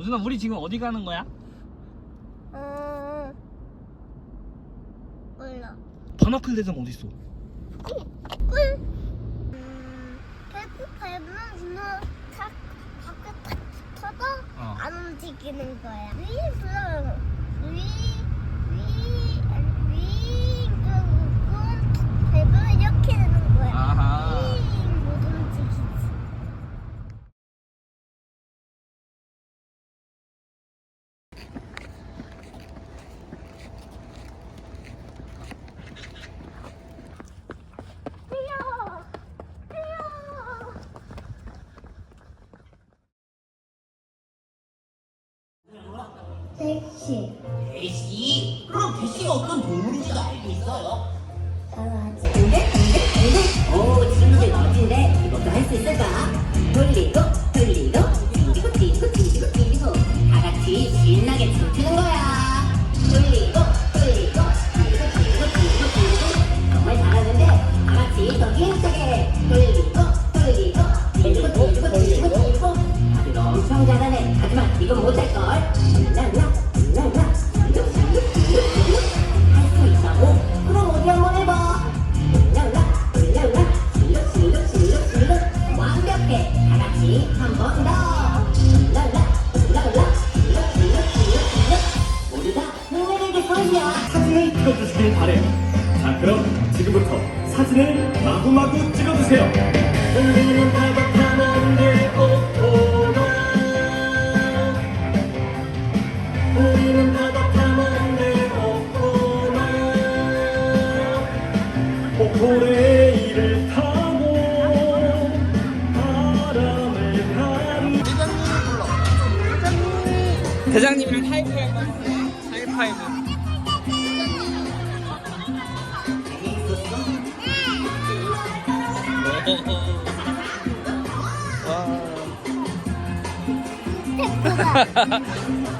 우준아 우리 지금 어디 가는 거야? 어, 몰라. 바나클 대장 어디 있어? 꿀. 음, 배고파면 그냥 탁 밖에 탁 붙어도 어. 안 움직이는 거야. 위에서 위, 위, 잘하네 하지만 이건 못할걸 랄라 랄라 뒤지고 뒤지고 뒤지고 뒤지고 할수 있다고? 그럼 어디 한번 해봐 올라올라 올라올라 실룩 실룩 실룩 실룩 완벽해 다 같이 한 번더 올라올라 올라올라 실룩 실룩 실룩 실룩 모두 다 흥을 낼 것이야 사진을 찍어주시길 바래요. 자, 그럼 지금부터 사진을 마구마구 찍어주세요. 우리는 다박한 내 오토 대장님이랑 하이파이브 하이파이브.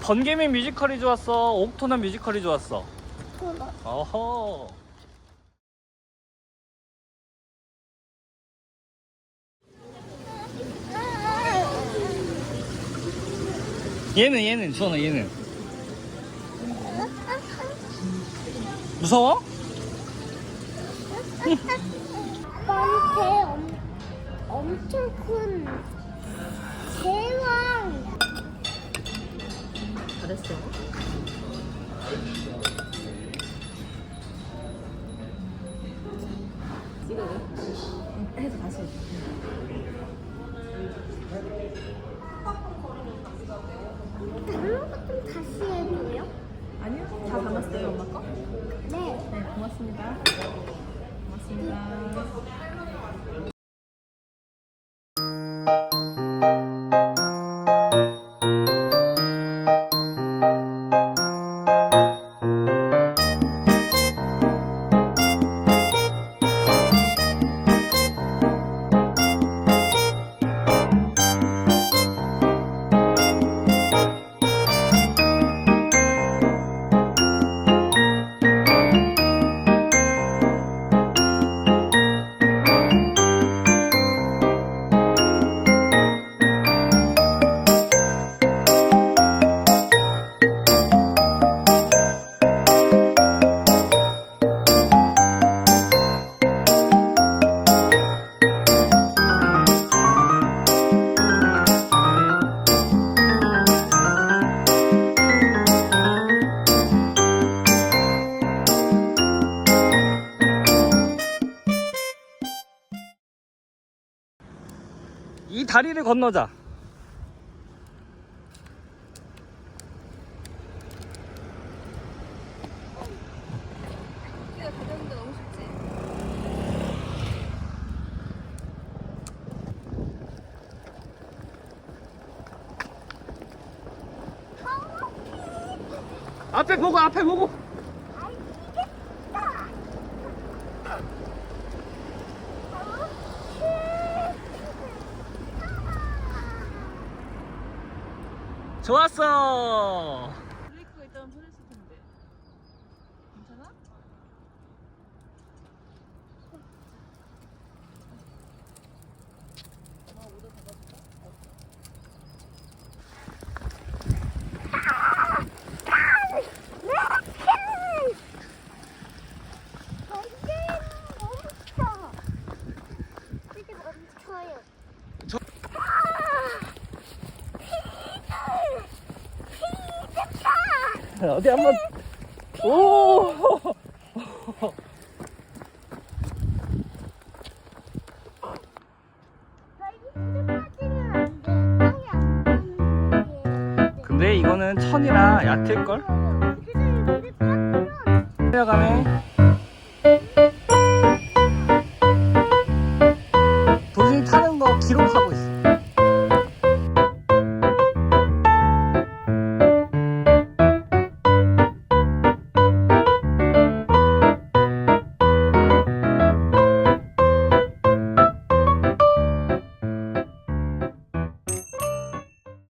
번개맨 뮤지컬이 좋았어 옥토난 뮤지컬이 좋았어 그거. 어허 얘는 얘는 주원아 얘는 무서워? 나한테 엄, 엄청 큰 대왕. 잘했 다리를 건너자? 앞에 보고 앞에 보고 좋았어 어디 한번. 오! 근데 이거는 천이라 얕을걸? 내려가네. 도중에 타는 거 기록하고 있어.